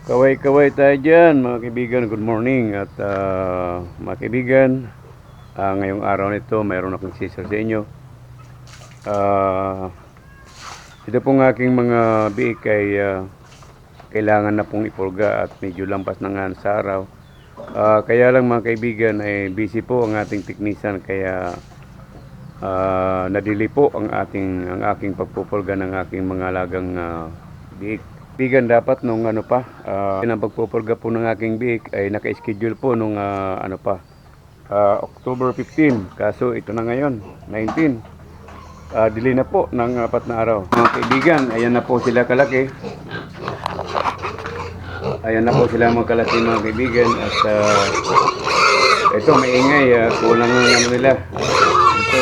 Kaway-kaway tayo dyan mga kaibigan, good morning. At ah, mga kaibigan ah, ngayong araw nito mayroon akong sisir sa inyo. Ah, ito pong aking mga biik ay ah, kailangan na pong ipurga at medyo lampas na nga sa araw. Ah, kaya lang mga kaibigan ay busy po ang ating teknisan. Kaya ah, nadili po ang ating ang aking pagpupulga ng aking mga alagang ah, biik Bigan dapat nung ano pa, uh, ang pagpupurga po ng aking biik ay naka-schedule po nung ah, ano pa, ah, October 15. Kaso ito na ngayon, 19. Ah, dili na po ng apat na araw. Mga kaibigan, ayan na po sila kalaki. Ayan na po sila mga kalaki mga kaibigan. At ah, ito maingay, ah, kulang ang ano nila. Ito,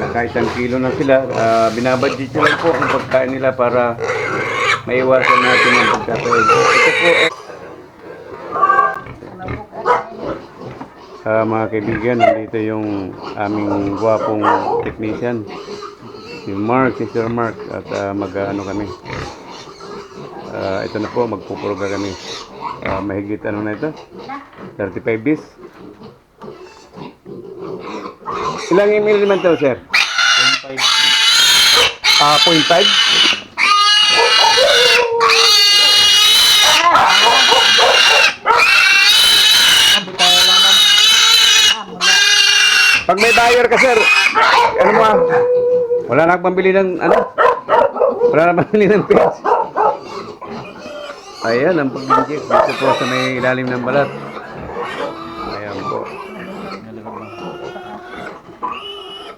naka isang kilo na sila. Uh, binabadget lang po ang pagkain nila para maiwasan natin ang pagkakain. Ito po, eh, Ah, mga kaibigan, nandito yung aming gwapong technician. Si Mark, si Sir Mark, at ah, mag-ano kami. Ah, ito na po, magpupurga kami. Ah, mahigit ano na ito? 35 bis. Ilang email naman to, sir? 0.5. Ah, 0.5? Pag may buyer ka, sir, ano mo ah? Wala na pambili ng, ano? Wala na pambili ng page. Ayan, ang pag-inject. Dito po sa may ilalim ng balat. Ayan po.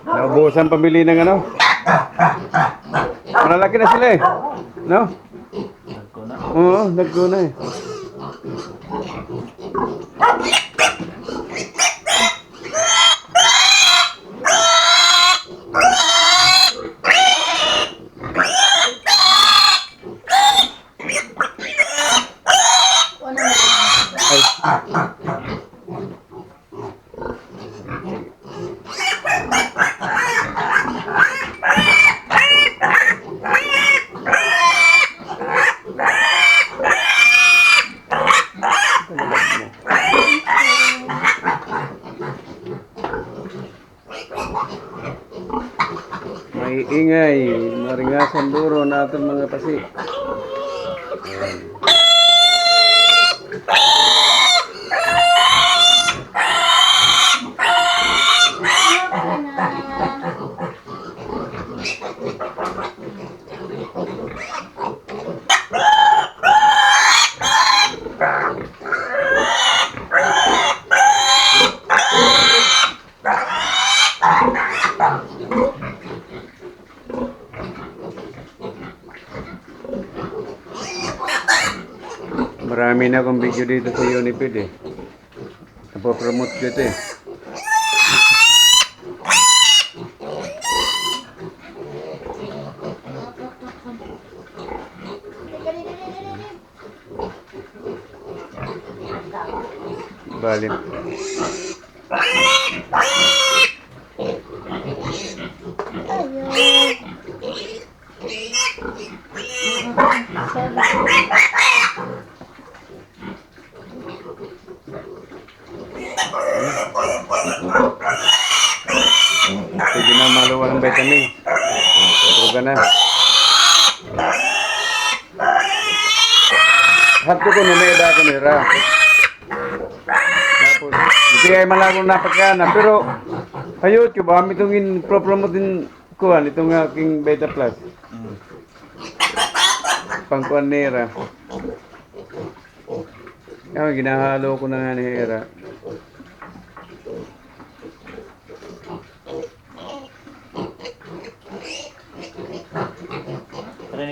Naubusan pambili ng ano? Malalaki na sila eh. No? Oo, nagko na eh. May ingay, maringasan duro natin mga pasi. Marami na akong video dito sa Unipid eh. Napopromote ko ito eh. Bali. Sige na maluwa ng vitamin. Tuga na. Hapto ko na may edad ko nira. Tapos, hindi ay malagong napagkana. Pero, sa YouTube, kami itong in-promote din kuhan, itong aking Beta Plus. Pangkuhan nira. Kaya ginahalo ko na nga ni Hera.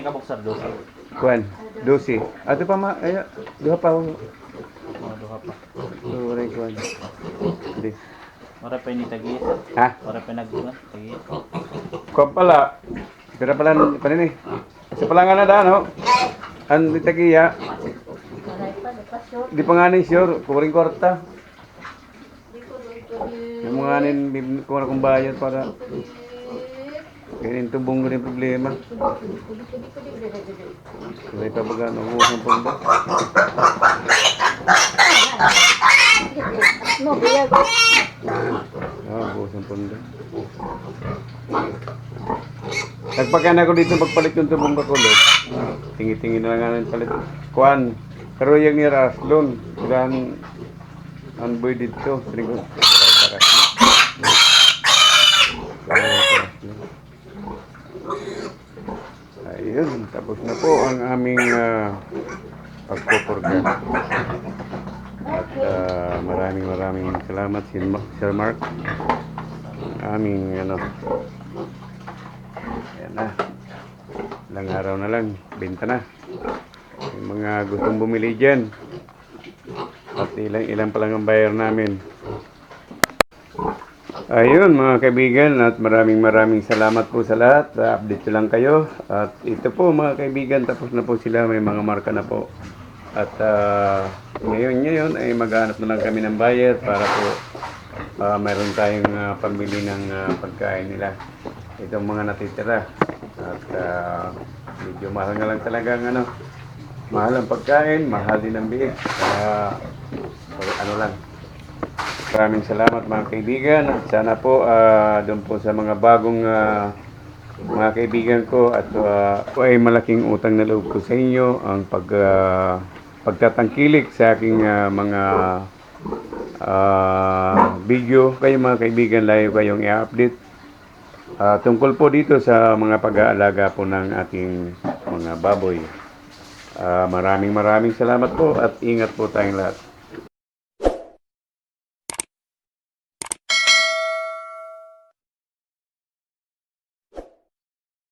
Pero ini ka boxer do. Kuhan, dosi. Ato pa ma, ay, duha pa. Mga duha pa. Sorry, kuhan. Hindi. Mara pa ini tagi. Ha? Mara pa nagbuhat tagi. Kuhan pala. Pero pala, pala ni. Sa pala nga na da, no? Ang litagiya. Di pa nga ni sure, kuring kwarta. Yung mga nin, kuha na kong bayad para Ganyan tubong rin problema. Sabay pa baga, nakuha ng pondo. No, kaya Ah, bukas ng pondo. Nagpakan ako dito pagpalit yung tubong kakulot. Tingi-tingi na lang nga ng palit. Kuan, pero yung iras doon. Kailangan ang boy dito. Sabi ko, "Taras na." Ayun, tapos na po ang aming uh, pagpupurga. At ah, maraming maraming salamat Ma- Sir Mark. Aming ano. Ayan na. Ilang araw na lang, benta na. Yung mga gustong bumili dyan. At ilang ilang pa lang ang bayar namin. Ayun mga kaibigan at maraming maraming salamat po sa lahat. Uh, update ko lang kayo. At ito po mga kaibigan, tapos na po sila. May mga marka na po. At ah, ngayon ngayon ay maghanap na lang kami ng buyer para po ah, mayroon tayong ah, pambili ng ah, pagkain nila. Itong mga natitira. At ah, medyo mahal nga lang talaga ang ano. Mahal ang pagkain, mahal din ang biik. Kaya ano lang, Maraming salamat mga kaibigan sana po ah, doon po sa mga bagong ah, mga kaibigan ko at po ay malaking utang na loob ko sa inyo ang pag ah, pagtatangkilik sa aking ah, mga ah, video kayo mga kaibigan layo kayong i-update Ah, tungkol po dito sa mga pag-aalaga po ng ating mga baboy. Ah, maraming maraming salamat po at ingat po tayong lahat.